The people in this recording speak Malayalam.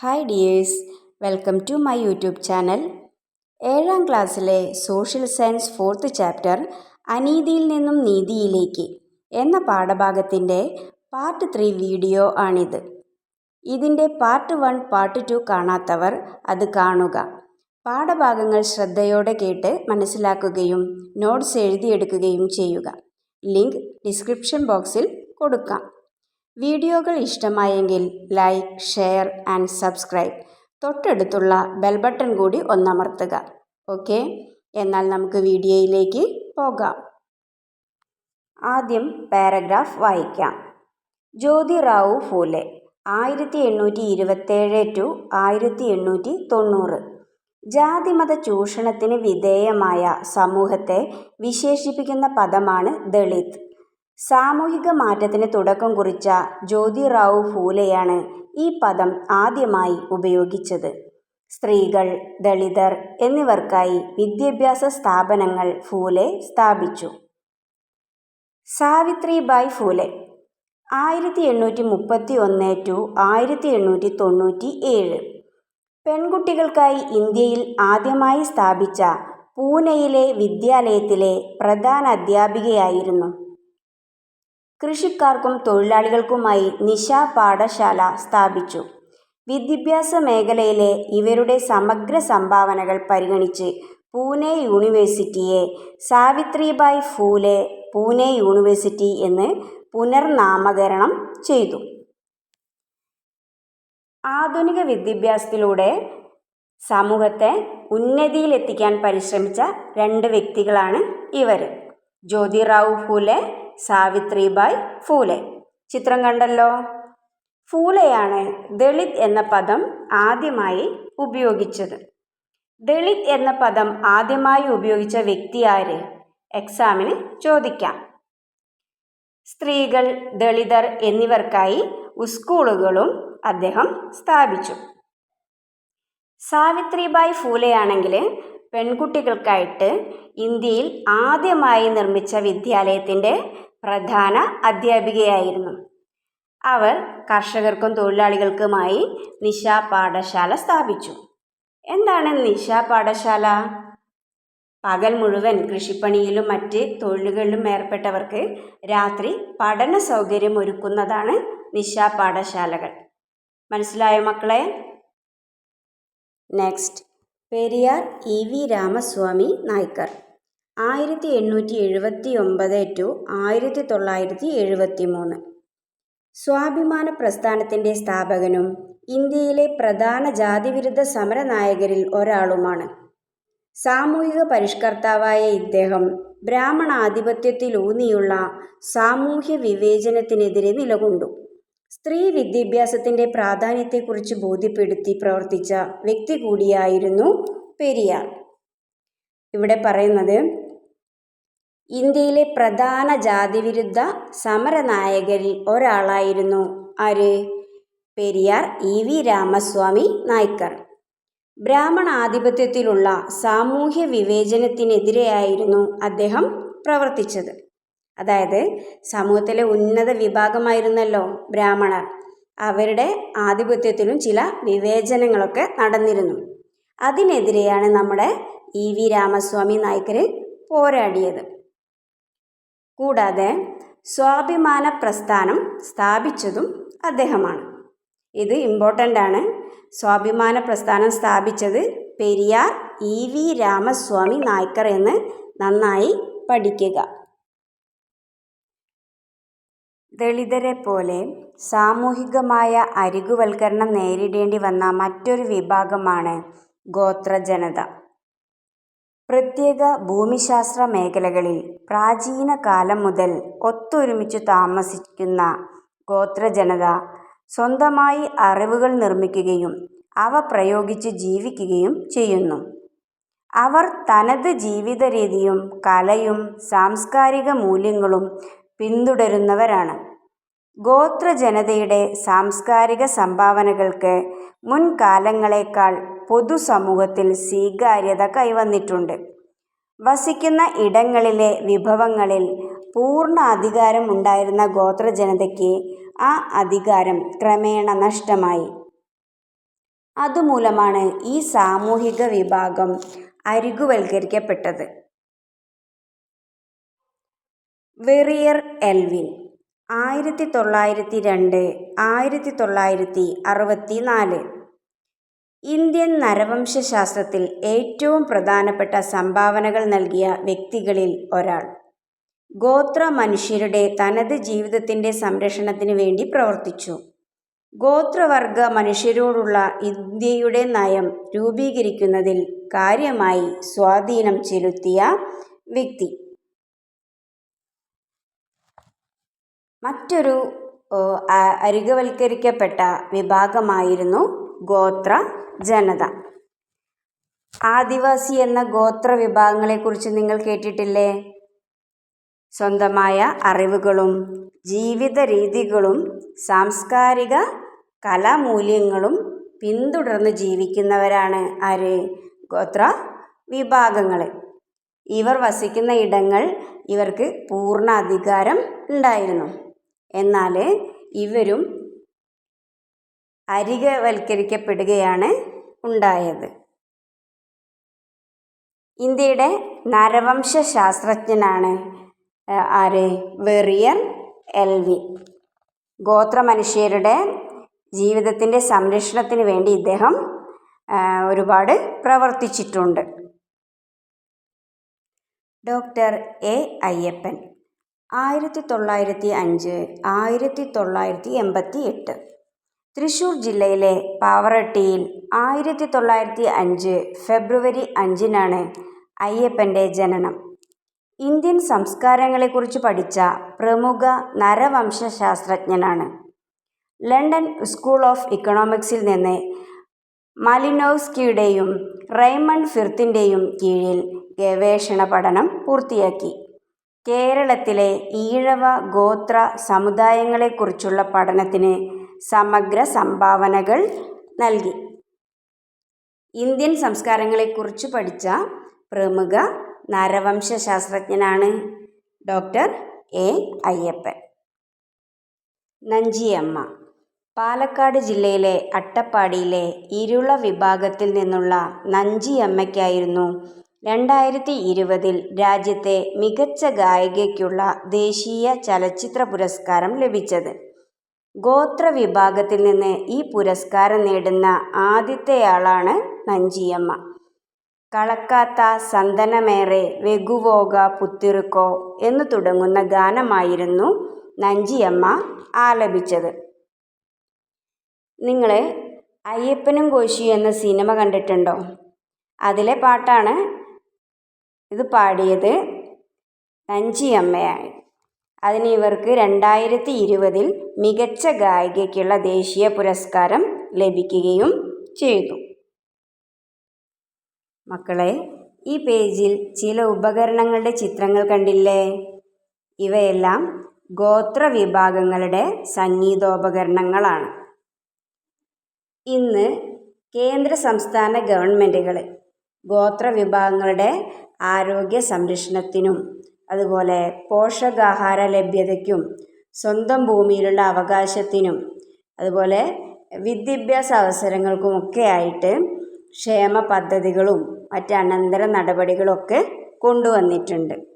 Hi dears welcome to my YouTube channel ഏഴാം ക്ലാസ്സിലെ സോഷ്യൽ സയൻസ് ഫോർത്ത് ചാപ്റ്റർ അനീതിയിൽ നിന്നും നീതിയിലേക്ക് എന്ന പാഠഭാഗത്തിന്റെ പാർട്ട് ത്രീ വീഡിയോ ആണിത്. ഇതിന്റെ പാർട്ട് വൺ പാർട്ട് ടു കാണാത്തവർ അത് കാണുക. പാഠഭാഗങ്ങൾ ശ്രദ്ധയോടെ കേട്ട് മനസ്സിലാക്കുകയും നോട്ട്സ് എഴുതിയെടുക്കുകയും ചെയ്യുക. ലിങ്ക് ഡിസ്ക്രിപ്ഷൻ ബോക്സിൽ കൊടുക്കാം. വീഡിയോകൾ ഇഷ്ടമായെങ്കിൽ ലൈക്ക് ഷെയർ ആൻഡ് സബ്സ്ക്രൈബ്. തൊട്ടടുത്തുള്ള ബെൽ ബട്ടൺ കൂടി ഒന്നമർത്തുക. ഓക്കെ? എന്നാൽ നമുക്ക് വീഡിയോയിലേക്ക് പോകാം. ആദ്യം പാരഗ്രാഫ് വായിക്കാം. ജ്യോതിറാവു ഫൂലെ ആയിരത്തി എണ്ണൂറ്റി ഇരുപത്തേഴ് ടു ആയിരത്തി എണ്ണൂറ്റി തൊണ്ണൂറ് ജാതിമത ചൂഷണത്തിന് വിധേയമായ സമൂഹത്തെ വിശേഷിപ്പിക്കുന്ന പദമാണ് ദളിത്. സാമൂഹിക മാറ്റത്തിന് തുടക്കം കുറിച്ച ജ്യോതിറാവു ഫൂലെയാണ് ഈ പദം ആദ്യമായി ഉപയോഗിച്ചത്. സ്ത്രീകൾ ദളിതർ എന്നിവർക്കായി വിദ്യാഭ്യാസ സ്ഥാപനങ്ങൾ ഫൂലെ സ്ഥാപിച്ചു. സാവിത്രിബായ് ഫൂലെ ആയിരത്തി എണ്ണൂറ്റി മുപ്പത്തി ഒന്ന് ടു ആയിരത്തി എണ്ണൂറ്റി തൊണ്ണൂറ്റി ഏഴ് പെൺകുട്ടികൾക്കായി ഇന്ത്യയിൽ ആദ്യമായി സ്ഥാപിച്ച പൂനെയിലെ വിദ്യാലയത്തിലെ പ്രധാന അധ്യാപികയായിരുന്നു. കൃഷിക്കാർക്കും തൊഴിലാളികൾക്കുമായി നിശ പാഠശാല സ്ഥാപിച്ചു. വിദ്യാഭ്യാസ മേഖലയിലെ ഇവരുടെ സമഗ്ര സംഭാവനകൾ പരിഗണിച്ച് പൂനെ യൂണിവേഴ്സിറ്റിയെ സാവിത്രിബായ് ഫൂലെ പൂനെ യൂണിവേഴ്സിറ്റി എന്ന് പുനർനാമകരണം ചെയ്തു. ആധുനിക വിദ്യാഭ്യാസത്തിലൂടെ സമൂഹത്തെ ഉന്നതിയിലെത്തിക്കാൻ പരിശ്രമിച്ച രണ്ട് വ്യക്തികളാണ് ഇവർ ജ്യോതിറാവു ഫൂലെ സാവിത്രിബായ് ഫൂലെ. ചിത്രം കണ്ടല്ലോ? ഫൂലെയാണ് ദളിത് എന്ന പദം ആദ്യമായി ഉപയോഗിച്ചത്. ദളിത് എന്ന പദം ആദ്യമായി ഉപയോഗിച്ച വ്യക്തി ആര്? എക്സാമിന് ചോദിക്കാം. സ്ത്രീകൾ ദളിതർ എന്നിവർക്കായി ഉസ്കൂളുകളും അദ്ദേഹം സ്ഥാപിച്ചു. സാവിത്രിബായ് ഫൂലെയാണെങ്കിൽ പെൺകുട്ടികൾക്കായിട്ട് ഇന്ത്യയിൽ ആദ്യമായി നിർമ്മിച്ച വിദ്യാലയത്തിന്റെ പ്രധാന അധ്യാപികയായിരുന്നു. അവർ കർഷകർക്കും തൊഴിലാളികൾക്കുമായി നിശ പാഠശാല സ്ഥാപിച്ചു. എന്താണ് നിശ പാഠശാല? പകൽ മുഴുവൻ കൃഷിപ്പണിയിലും മറ്റ് തൊഴിലുകളിലും ഏർപ്പെട്ടവർക്ക് രാത്രി പഠന സൗകര്യം ഒരുക്കുന്നതാണ് നിശ പാഠശാലകൾ. മനസ്സിലായോ മക്കളെ? Next Periyar E V Ramasamy Naicker. ആയിരത്തി എണ്ണൂറ്റി എഴുപത്തി ഒമ്പത് ടു ആയിരത്തി തൊള്ളായിരത്തി എഴുപത്തി മൂന്ന് സ്വാഭിമാന പ്രസ്ഥാനത്തിന്റെ സ്ഥാപകനും ഇന്ത്യയിലെ പ്രധാന ജാതിവിരുദ്ധ സമരനായകരിൽ ഒരാളുമാണ്. സാമൂഹിക പരിഷ്കർത്താവായ ഇദ്ദേഹം ബ്രാഹ്മണാധിപത്യത്തിലൂന്നിയുള്ള സാമൂഹ്യ വിവേചനത്തിനെതിരെ നിലകൊണ്ടു. സ്ത്രീ വിദ്യാഭ്യാസത്തിന്റെ പ്രാധാന്യത്തെക്കുറിച്ച് ബോധ്യപ്പെടുത്തി പ്രവർത്തിച്ച വ്യക്തി കൂടിയായിരുന്നു പെരിയാർ. ഇവിടെ പറയുന്നത് ഇന്ത്യയിലെ പ്രധാന ജാതിവിരുദ്ധ സമരനായകരിൽ ഒരാളായിരുന്നു ആര്? Periyar E V Ramasamy Naicker. ബ്രാഹ്മണാധിപത്യത്തിലുള്ള സാമൂഹ്യ വിവേചനത്തിനെതിരെയായിരുന്നു അദ്ദേഹം പ്രവർത്തിച്ചത്. അതായത് സമൂഹത്തിലെ ഉന്നത വിഭാഗമായിരുന്നല്ലോ ബ്രാഹ്മണർ. അവരുടെ ആധിപത്യത്തിലും ചില വിവേചനങ്ങളൊക്കെ നടന്നിരുന്നു. അതിനെതിരെയാണ് നമ്മുടെ ഇ വി രാമസ്വാമി നായ്ക്കർ പോരാടിയത്. കൂടാതെ സ്വാഭിമാന പ്രസ്ഥാനം സ്ഥാപിച്ചതും അദ്ദേഹമാണ്. ഇത് ഇമ്പോർട്ടന്റ് ആണ്. സ്വാഭിമാന പ്രസ്ഥാനം സ്ഥാപിച്ചത് പെരിയാർ ഇ വി രാമസ്വാമി നായ്ക്കർ എന്ന് നന്നായി പഠിക്കുക. ദളിതരെ പോലെ സാമൂഹികമായ അരികുവൽക്കരണം നേരിടേണ്ടി വന്ന മറ്റൊരു വിഭാഗമാണ് ഗോത്രജനത. പ്രത്യേക ഭൂമിശാസ്ത്ര മേഖലകളിൽ പ്രാചീന കാലം മുതൽ ഒത്തൊരുമിച്ചു താമസിക്കുന്ന ഗോത്രജനത സ്വന്തമായി അറിവുകൾ നിർമ്മിക്കുകയും അവ പ്രയോഗിച്ച് ജീവിക്കുകയും ചെയ്യുന്നു. അവർ തനത് ജീവിത രീതിയും കലയും സാംസ്കാരിക മൂല്യങ്ങളും പിന്തുടരുന്നവരാണ്. ഗോത്രജനതയുടെ സാംസ്കാരിക സംഭാവനകൾക്ക് മുൻകാലങ്ങളേക്കാൾ പൊതുസമൂഹത്തിൽ സ്വീകാര്യത കൈവന്നിട്ടുണ്ട്. വസിക്കുന്ന ഇടങ്ങളിലെ വിഭവങ്ങളിൽ പൂർണ അധികാരം ഉണ്ടായിരുന്ന ഗോത്രജനതയ്ക്ക് ആ അധികാരം ക്രമേണ നഷ്ടമായി. അതുമൂലമാണ് ഈ സാമൂഹിക വിഭാഗം അരികുവൽക്കരിക്കപ്പെട്ടത്. വെറിയർ എൽവിൻ ആയിരത്തി തൊള്ളായിരത്തി രണ്ട് ആയിരത്തി തൊള്ളായിരത്തി അറുപത്തി നാല് ഇന്ത്യൻ നരവംശാസ്ത്രത്തിൽ ഏറ്റവും പ്രധാനപ്പെട്ട സംഭാവനകൾ നൽകിയ വ്യക്തികളിൽ ഒരാൾ. ഗോത്ര മനുഷ്യരുടെ തനത് ജീവിതത്തിന്റെ സംരക്ഷണത്തിന് വേണ്ടി പ്രവർത്തിച്ചു. ഗോത്രവർഗ മനുഷ്യരോടുള്ള ഇന്ത്യയുടെ നയം രൂപീകരിക്കുന്നതിൽ കാര്യമായി സ്വാധീനം ചെലുത്തിയ വ്യക്തി. മറ്റൊരു അരികവൽക്കരിക്കപ്പെട്ട വിഭാഗമായിരുന്നു ഗോത്ര ജനത. ആദിവാസി എന്ന ഗോത്ര വിഭാഗങ്ങളെക്കുറിച്ച് നിങ്ങൾ കേട്ടിട്ടില്ലേ? സ്വന്തമായ അറിവുകളും ജീവിത രീതികളും സാംസ്കാരിക കലാമൂല്യങ്ങളും പിന്തുടർന്ന് ജീവിക്കുന്നവരാണ് ആര്? ഗോത്ര വിഭാഗങ്ങൾ ഇവർ വസിക്കുന്ന ഇടങ്ങൾ ഇവർക്ക് പൂർണ അധികാരം ഉണ്ടായിരുന്നു. എന്നാൽ ഇവരും അരികവൽക്കരിക്കപ്പെടുകയാണ് ഉണ്ടായത്. ഇന്ത്യയുടെ നരവംശ ശാസ്ത്രജ്ഞനാണ് ആര്? വെറിയർ എൽവി. ഗോത്രമനുഷ്യരുടെ ജീവിതത്തിന്റെ സംരക്ഷണത്തിന് വേണ്ടി ഇദ്ദേഹം ഒരുപാട് പ്രവർത്തിച്ചിട്ടുണ്ട്. Doctor A Ayyappan. ആയിരത്തി തൊള്ളായിരത്തി അഞ്ച് ആയിരത്തി തൊള്ളായിരത്തി എൺപത്തി എട്ട് തൃശ്ശൂർ ജില്ലയിലെ പാവറട്ടിയിൽ ആയിരത്തി തൊള്ളായിരത്തി അഞ്ച് ഫെബ്രുവരി അഞ്ചിനാണ് അയ്യപ്പന്റെ ജനനം. ഇന്ത്യൻ സംസ്കാരങ്ങളെക്കുറിച്ച് പഠിച്ച പ്രമുഖ നരവംശാസ്ത്രജ്ഞനാണ് ലണ്ടൻ സ്കൂൾ ഓഫ് ഇക്കണോമിക്സിൽ നിന്ന് മലിനോവ്സ്കിയുടെയും റൈമണ്ട് ഫിർത്തിന്റെയും കീഴിൽ ഗവേഷണ പഠനം പൂർത്തിയാക്കി. കേരളത്തിലെ ഈഴവ ഗോത്ര സമുദായങ്ങളെക്കുറിച്ചുള്ള പഠനത്തിന് സമഗ്ര സംഭാവനകൾ നൽകി. ഇന്ത്യൻ സംസ്കാരങ്ങളെക്കുറിച്ച് പഠിച്ച പ്രമുഖ നരവംശ ശാസ്ത്രജ്ഞനാണ് ഡോക്ടർ എ. അയ്യപ്പൻ. നഞ്ചിയമ്മ. പാലക്കാട് ജില്ലയിലെ അട്ടപ്പാടിയിലെ ഇരുള വിഭാഗത്തിൽ നിന്നുള്ള നഞ്ചിയമ്മയ്ക്കായിരുന്നു രണ്ടായിരത്തി ഇരുപതിൽ രാജ്യത്തെ മികച്ച ഗായികയ്ക്കുള്ള ദേശീയ ചലച്ചിത്ര പുരസ്കാരം ലഭിച്ചത്. ഗോത്ര വിഭാഗത്തിൽ നിന്ന് ഈ പുരസ്കാരം നേടുന്ന ആദ്യത്തെയാളാണ് നഞ്ചിയമ്മ. കളക്കാത്ത സന്തനമേറെ വെഗുവോക പുത്തിറുക്കോ എന്നു തുടങ്ങുന്ന ഗാനമായിരുന്നു നഞ്ചിയമ്മ ആലപിച്ചത്. നിങ്ങൾ അയ്യപ്പനും കോശിയും എന്ന സിനിമ കണ്ടിട്ടുണ്ടോ? അതിലെ പാട്ടാണ് ഇത് പാടിയത് നഞ്ചിയമ്മയായി അതിന് ഇവർക്ക് രണ്ടായിരത്തി ഇരുപതിൽ മികച്ച ഗായികയ്ക്കുള്ള ദേശീയ പുരസ്കാരം ലഭിക്കുകയും ചെയ്തു. മക്കളെ ഈ പേജിൽ ചില ഉപകരണങ്ങളുടെ ചിത്രങ്ങൾ കണ്ടില്ലേ? ഇവയെല്ലാം ഗോത്ര വിഭാഗങ്ങളുടെ സംഗീതോപകരണങ്ങളാണ്. ഇന്ന് കേന്ദ്ര സംസ്ഥാന ഗവൺമെന്റുകൾ ഗോത്ര വിഭാഗങ്ങളുടെ ആരോഗ്യ സംരക്ഷണത്തിനും അതുപോലെ പോഷകാഹാര ലഭ്യതയ്ക്കും സ്വന്തം ഭൂമിയിലുള്ള അവകാശത്തിനും അതുപോലെ വിദ്യാഭ്യാസ അവസരങ്ങൾക്കുമൊക്കെ ആയിട്ട് ക്ഷേമ പദ്ധതികളും മറ്റ് അനന്തര നടപടികളൊക്കെ കൊണ്ടുവന്നിട്ടുണ്ട്.